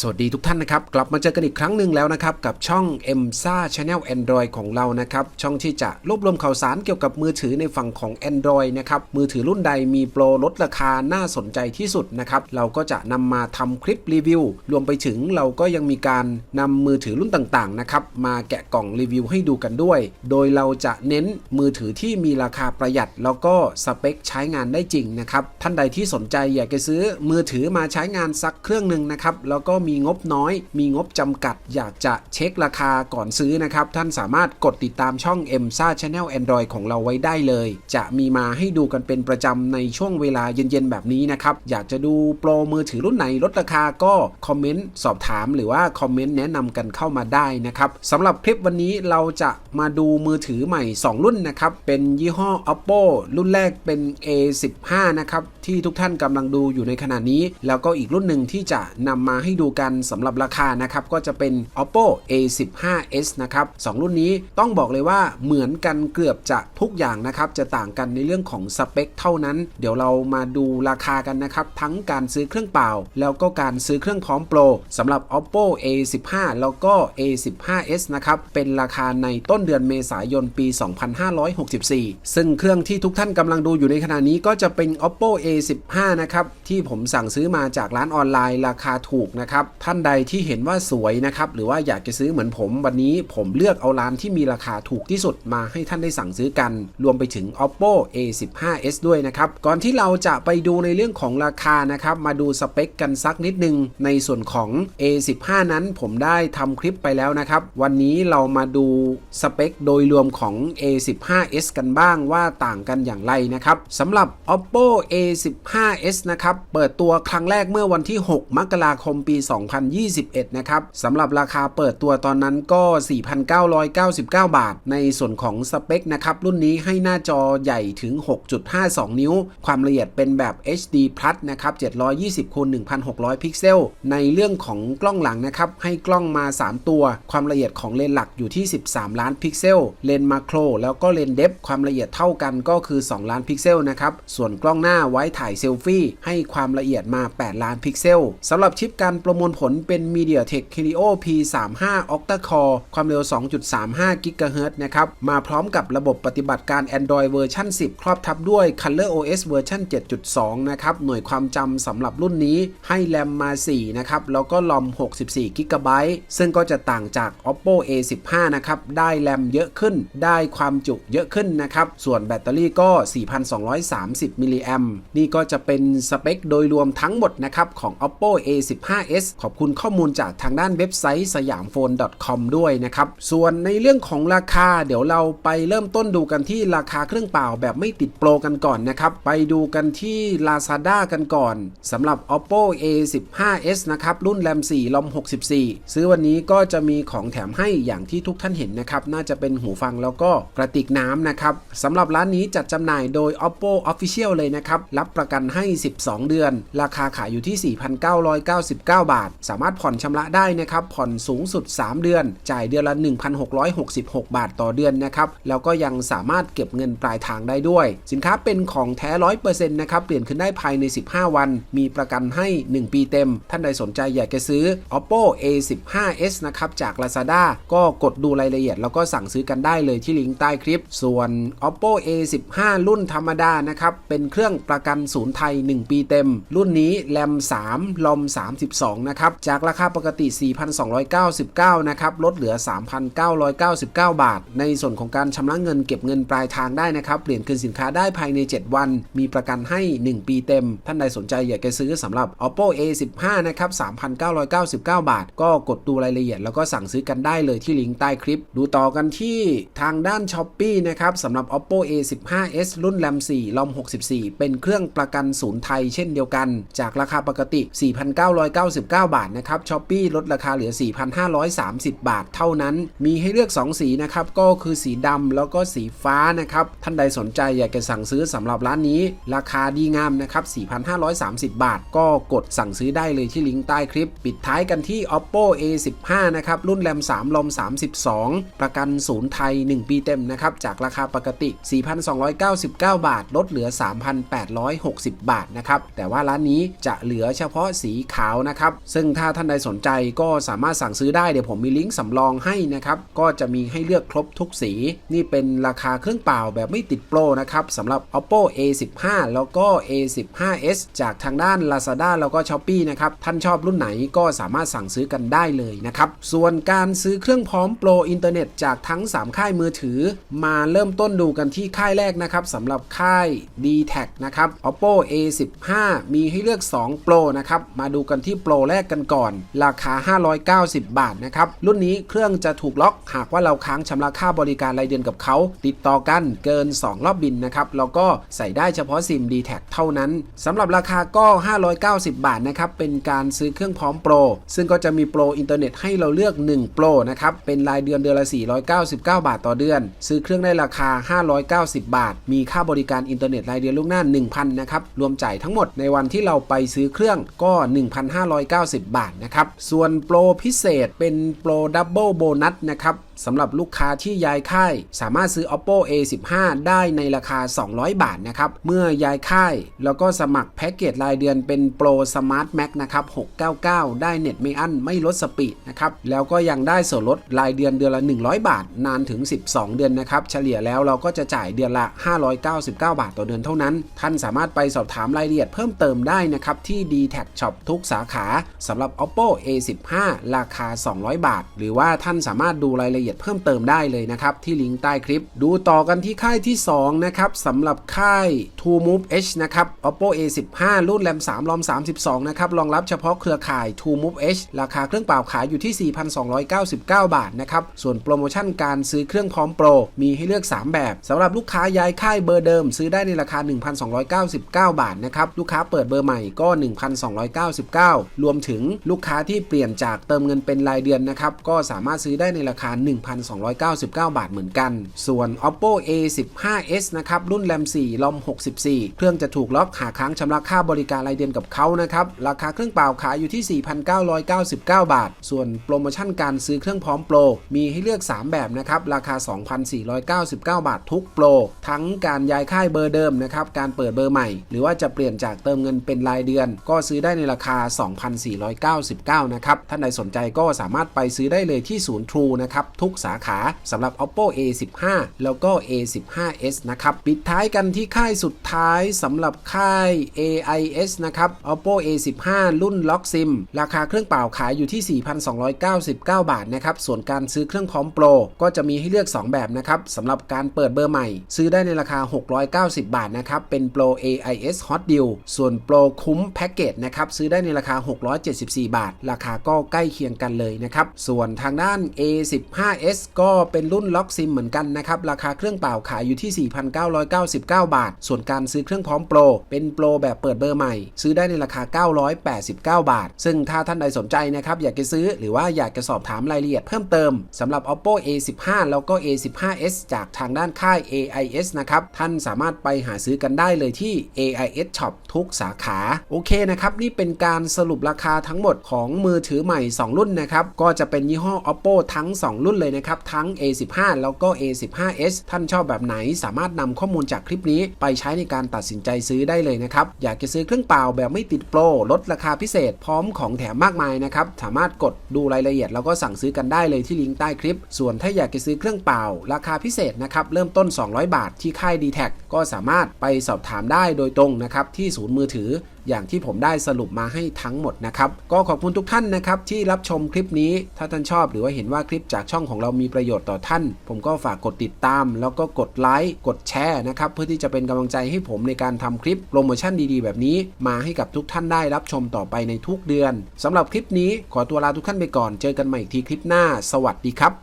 สวัสดีทุกท่านนะครับ กลับมาเจอกันอีกครั้งหนึ่งแล้วนะครับ กับช่อง m s a Channel Android ของเรานะครับ ช่องที่จะรวบรวมข่าวสารเกี่ยวกับมือถือในฝั่งของ Android นะครับ มือถือรุ่นใดมีโปรลดราคาน่าสนใจที่สุดนะครับ เราก็จะนำมาทำคลิปรีวิว รวมไปถึงเราก็ยังมีการนำมือถือรุ่นต่างๆนะครับ มาแกะกล่องรีวิวให้ดูกันด้วย โดยเราจะเน้นมือถือที่มีราคาประหยัด แล้วก็สเปคใช้งานได้จริงนะครับ ท่านใดที่สนใจอยากจะซื้อมือถือมาใช้งานสักเครื่องหนึ่งนะครับ แล้วก็มีงบน้อย มีงบจำกัด อยากจะเช็คราคาก่อนซื้อนะครับ ท่านสามารถกดติดตามช่อง m s a Channel Android ของเราไว้ได้เลย จะมีมาให้ดูกันเป็นประจำในช่วงเวลาเย็นๆ แบบนี้นะครับ อยากจะดูโปรมือถือรุ่นไหนลดราคาก็คอมเมนต์สอบถามหรือว่าคอมเมนต์แนะนำกันเข้ามาได้นะครับสำหรับคลิปวันนี้เราจะมาดูมือถือใหม่ 2 รุ่นนะครับ เป็นยี่ห้อ Oppo รุ่นแรกเป็น A15 นะครับที่ทุกท่านกำลังดูอยู่ในขณะนี้ แล้วก็อีกรุ่นหนึ่งที่จะนำมาให้ดูกันสำหรับราคานะครับก็จะเป็น Oppo A15s นะครับสองรุ่นนี้ต้องบอกเลยว่าเหมือนกันเกือบจะทุกอย่างนะครับจะต่างกันในเรื่องของสเปคเท่านั้น เดี๋ยวเรามาดูราคากันนะครับทั้งการซื้อเครื่องเปล่า แล้วก็การซื้อเครื่องพร้อมโปรสำหรับ Oppo A15 แล้วก็ A15s นะครับเป็นราคาในต้นเดือนเมษายนปี 2564 ซึ่งเครื่องที่ทุกท่านกำลังดูอยู่ในขณะนี้ก็จะเป็น Oppo A15 นะครับที่ผมสั่งซื้อมาจากร้านออนไลน์ราคาถูกนะครับท่านใดที่เห็นว่าสวยนะครับหรือว่าอยากจะซื้อเหมือนผม วันนี้ผมเลือกเอาร้านที่มีราคาถูกที่สุดมาให้ท่านได้สั่งซื้อกัน รวมไปถึง Oppo A15s ด้วยนะครับก่อนที่เราจะไปดูในเรื่องของราคานะครับมาดูสเปคกันสักนิดนึง ในส่วนของ A15 นั้นผมได้ทำคลิปไปแล้วนะครับ วันนี้เรามาดูสเปคโดยรวมของ A15s กันบ้างว่าต่างกันอย่างไรนะครับสำหรับ Oppo A15s นะครับเปิดตัวครั้งแรกเมื่อวันที่ 6 มกราคมปี2 2021 นะครับสำหรับราคาเปิดตัวตอนนั้นก็ 4,999 บาท ในส่วนของสเปคนะครับรุ่นนี้ให้หน้าจอใหญ่ถึง 6.52 นิ้ว ความละเอียดเป็นแบบ HD Plus นะครับ 720คูณ1,600 พิกเซล ในเรื่องของกล้องหลังนะครับ ให้กล้องมา 3 ตัว ความละเอียดของเลนส์หลักอยู่ที่ 13 ล้านพิกเซล เลนส์มาโคร แล้วก็เลนส์เดฟความละเอียดเท่ากันก็คือ 2 ล้านพิกเซลนะครับ ส่วนกล้องหน้าไว้ถ่ายเซลฟี่ ให้ความละเอียดมา 8 ล้านพิกเซลสำหรับชิปการประมวลผลเป็น MediaTek Helio P35 Octa Core ความเร็ว 2.35 GHz นะครับ มาพร้อมกับระบบปฏิบัติการ Android เวอร์ชัน10 ครอบทับด้วย Color OS เวอร์ชัน7.2 นะครับ หน่วยความจำสำหรับรุ่นนี้ให้แรมมา 4 นะครับ แล้วก็ลอม 64 GB ซึ่งก็จะต่างจาก Oppo A15 นะครับ ได้แรมเยอะขึ้น ได้ความจุเยอะขึ้นนะครับ ส่วนแบตเตอรี่ก็ 4,230 มิลลิแอมนี่ก็จะเป็นสเปคโดยรวมทั้งหมดนะครับของ Oppo A15s ขอบคุณข้อมูลจากทางด้านเว็บไซต์สยามโฟน .com ด้วยนะครับ ส่วนในเรื่องของราคาเดี๋ยวเราไปเริ่มต้นดูกันที่ราคาเครื่องเปล่าแบบไม่ติดโปรกันก่อนนะครับ ไปดูกันที่ Lazada กันก่อนสำหรับ Oppo A15s นะครับรุ่นแรม4ลอม64 ซื้อวันนี้ก็จะมีของแถมให้อย่างที่ทุกท่านเห็นนะครับ น่าจะเป็นหูฟังแล้วก็กระติกน้ำนะครับสำหรับร้านนี้จัดจำหน่ายโดย Oppo Official เลยนะครับ รับประกันให้ 12 เดือน ราคาขายอยู่ที่ 4,999 บาทสามารถผ่อนชำระได้นะครับผ่อนสูงสุด 3 เดือน จ่ายเดือนละ 1,666 บาทต่อเดือนนะครับแล้วก็ยังสามารถเก็บเงินปลายทางได้ด้วย สินค้าเป็นของแท้100%นะครับเปลี่ยนขึ้นได้ภายใน 15 วัน มีประกันให้ 1 ปีเต็ม ท่านใดสนใจอยากจะซื้อ Oppo A15s นะครับจาก Lazada ก็กดดูรายละเอียด แล้วก็สั่งซื้อกันได้เลยที่ลิงก์ใต้คลิป ส่วน Oppo A15 รุ่นธรรมดานะครับเป็นเครื่องประกันศูนย์ไทย 1 ปีเต็ม รุ่นนี้แรม3ลอม32นะครับ จากราคาปกติ 4,299 นะครับ ลดเหลือ 3,999 บาท ในส่วนของการชำระเงินเก็บเงินปลายทางได้นะครับ เปลี่ยนคืนสินค้าได้ภายใน 7 วัน มีประกันให้ 1 ปีเต็ม ท่านใดสนใจอยากจะซื้อสำหรับ Oppo A15 นะครับ 3,999 บาท ก็กดดูรายละเอียดแล้วก็สั่งซื้อกันได้เลยที่ลิงก์ใต้คลิป ดูต่อกันที่ทางด้าน s h อ p e e นะครับสำหรับ Oppo A15s รุ่นแรม4ลอม64 เป็นเครื่องประกันศูนย์ไทยเช่นเดียวกัน จากราคาปกติ 4,999บาทนะครับช้อปปีลดราคาเหลือ 4,530 บาทเท่านั้น มีให้เลือก 2 สีนะครับก็คือสีดำแล้วก็สีฟ้านะครับท่านใดสนใจอยากจะสั่งซื้อสำหรับร้านนี้ ราคาดีงามนะครับ 4,530 บาท ก็กดสั่งซื้อได้เลยที่ลิงก์ใต้คลิป ปิดท้ายกันที่ Oppo A15 นะครับรุ่นแรม3ลอม32 ประกันศูนย์ไทย 1 ปีเต็มนะครับจากราคาปกติ 4,299 บาท ลดเหลือ 3,860 บาทนะครับแต่ว่าร้านนี้จะเหลือเฉพาะสีขาวนะครับซึ่งถ้าท่านใดสนใจก็สามารถสั่งซื้อได้เดี๋ยวผมมีลิงก์สำรองให้นะครับ ก็จะมีให้เลือกครบทุกสี นี่เป็นราคาเครื่องเปล่าแบบไม่ติดโปรนะครับสำหรับ oppo a15 แล้วก็ a15s จากทางด้าน lazada แล้วก็ shopee นะครับ ท่านชอบรุ่นไหนก็สามารถสั่งซื้อกันได้เลยนะครับ ส่วนการซื้อเครื่องพร้อมโปรอินเทอร์เน็ตจากทั้ง 3 ค่ายมือถือ มาเริ่มต้นดูกันที่ค่ายแรกนะครับสำหรับค่าย d t แทนะครับ oppo a15 มีให้เลือก2 Pro นะครับมาดูกันที่โปรแรรกกันก่อน ราคา 590 บาทนะครับ รุ่นนี้เครื่องจะถูกล็อกหากว่าเราค้างชำระค่าบริการรายเดือนกับเขา ติดต่อกันเกิน 2 รอบบินนะครับแล้วก็ใส่ได้เฉพาะซิม d t แทเท่านั้นสำหรับราคาก็ 590 บาทนะครับเป็นการซื้อเครื่องพร้อมโปรซึ่งก็จะมีโปรอินเทอร์เน็ตให้เราเลือก1โปรนะครับเป็นรายเดือนเดือนละ 499 บาทต่อเดือน ซื้อเครื่องได้ราคา 590 บาท มีค่าบริการอินเทอร์เน็ตรายเดือนล่วงหน้า 1,000นะครับรวมจ่ายทั้งหมดในวันที่เราไปซื้อเครื่องก็ 1,590บาทนะครับ ส่วนโปรพิเศษเป็นโปรดับเบิลโบนัสนะครับ สำหรับลูกค้าที่ย้ายค่าย สามารถซื้อ oppo a15 ได้ในราคา 200 บาทนะครับ เมื่อย้ายค่าย แล้วก็สมัครแพ็กเกจรายเดือนเป็นโปรสมาร์ทแม็กนะครับ 699 ได้เน็ตไม่อั้นไม่ลดสปีดนะครับ แล้วก็ยังได้ส่วนลดรายเดือนเดือนละ 100 บาท นานถึง 12 เดือนนะครับ เฉลี่ยแล้วเราก็จะจ่ายเดือนละ 599 บาทต่อเดือนเท่านั้น ท่านสามารถไปสอบถามรายละเอียดเพิ่มเติมได้นะครับที่ d t แท Shop ทุกสาขาสำหรับ oppo a15 ราคา 200 บาท หรือว่าท่านสามารถดูรายละเอียดเพิ่มเติมได้เลยนะครับที่ลิงก์ใต้คลิป ดูต่อกันที่ค่ายที่ 2 นะครับสำหรับค่าย True Move H นะครับ oppo a15 รุ่นแรม3รอม 32 นะครับ รองรับเฉพาะเครือข่าย True Move H ราคาเครื่องเปล่าขายอยู่ที่ 4,299 บาทนะครับ ส่วนโปรโมชั่นการซื้อเครื่องพร้อมโปร มีให้เลือก 3 แบบสำหรับลูกค้าย้ายค่ายเบอร์เดิม ซื้อได้ในราคา 1,299 บาทนะครับ ลูกค้าเปิดเบอร์ใหม่ก็ 1,299 รวมถึงลูกค้าที่เปลี่ยนจากเติมเงินเป็นรายเดือนนะครับก็สามารถซื้อได้ในราคา1,299 บาทเหมือนกัน ส่วน oppo a15s นะครับ รุ่นแรม4ลอม64 เครื่องจะถูกล็อกหาค้างชำระค่าบริการรายเดือนกับเขานะครับ ราคาเครื่องเปล่าขายอยู่ที่ 4,999 บาท ส่วนโปรโมชั่นการซื้อเครื่องพร้อมโปร มีให้เลือก 3 แบบนะครับ ราคา 2,499 บาททุกโปร ทั้งการย้ายค่ายเบอร์เดิมนะครับ การเปิดเบอร์ใหม่ หรือว่าจะเปลี่ยนจากเติมเงินเป็นรายเดือน ก็ซื้อได้ในราคา 2,499 นะครับ ท่านใดสนใจก็สามารถไปซื้อได้เลยที่ศูนย์ True นะครับทุกสาขาสำหรับ oppo a15 แล้วก็ a15s นะครับปิดท้ายกันที่ค่ายสุดท้ายสำหรับค่าย AIS นะครับ oppo a15 รุ่นล็อกซิมราคาเครื่องเปล่าขายอยู่ที่ 4,299 บาทนะครับส่วนการซื้อเครื่องพร้อมโปรก็จะมีให้เลือก 2 แบบนะครับสำหรับการเปิดเบอร์ใหม่ ซื้อได้ในราคา 690 บาทนะครับเป็นโปร AIS Hot Deal ส่วนโปรคุ้มแพ็กเกจนะครับซื้อได้ในราคา 674 บาท ราคาก็ใกล้เคียงกันเลยนะครับส่วนทางด้าน A15 A15s ก็เป็นรุ่นล็อกซิมเหมือนกันนะครับ ราคาเครื่องเปล่าขายอยู่ที่ 4,999 บาท ส่วนการซื้อเครื่องพร้อมโปร เป็นโปรแบบเปิดเบอร์ใหม่ ซื้อได้ในราคา 989 บาท ซึ่งถ้าท่านใดสนใจนะครับ อยากจะซื้อหรือว่าอยากจะสอบถามรายละเอียดเพิ่มเติมสำหรับ oppo a15 แล้วก็ a15s จากทางด้านค่าย AIS นะครับ ท่านสามารถไปหาซื้อกันได้เลยที่ AIS Shop ทุกสาขา โอเคนะครับ นี่เป็นการสรุปราคาทั้งหมดของมือถือใหม่ 2 รุ่นนะครับ ก็จะเป็นยี่ห้อ oppo ทั้ง 2 รุ่นเลยนะครับ ทั้ง a15 แล้วก็ a15s ท่านชอบแบบไหนสามารถนำข้อมูลจากคลิปนี้ ไปใช้ในการตัดสินใจซื้อได้เลยนะครับ อยากจะซื้อเครื่องเปล่าแบบไม่ติดโปรลดราคาพิเศษ พร้อมของแถมมากมายนะครับ สามารถกดดูรายละเอียดแล้วก็สั่งซื้อกันได้เลยที่ลิงก์ใต้คลิป ส่วนถ้าอยากจะซื้อเครื่องเปล่า ราคาพิเศษนะครับเริ่มต้น 200 บาทที่ค่าย d t แทก็สามารถไปสอบถามได้โดยตรงนะครับที่ศูนย์มือถือ อย่างที่ผมได้สรุปมาให้ทั้งหมดนะครับ ก็ขอบคุณทุกท่านนะครับที่รับชมคลิปนี้ ถ้าท่านชอบหรือว่าเห็นว่าคลิปจากช่องของเรามีประโยชน์ต่อท่าน ผมก็ฝากกดติดตาม แล้วก็กดไลค์ กดแชร์นะครับ เพื่อที่จะเป็นกำลังใจให้ผมในการทำคลิปโปรโมชั่นดีๆ แบบนี้ มาให้กับทุกท่านได้รับชมต่อไปในทุกเดือนสำหรับคลิปนี้ขอตัวลาทุกท่านไปก่อน เจอกันใหม่อีกทีคลิปหน้า สวัสดีครับ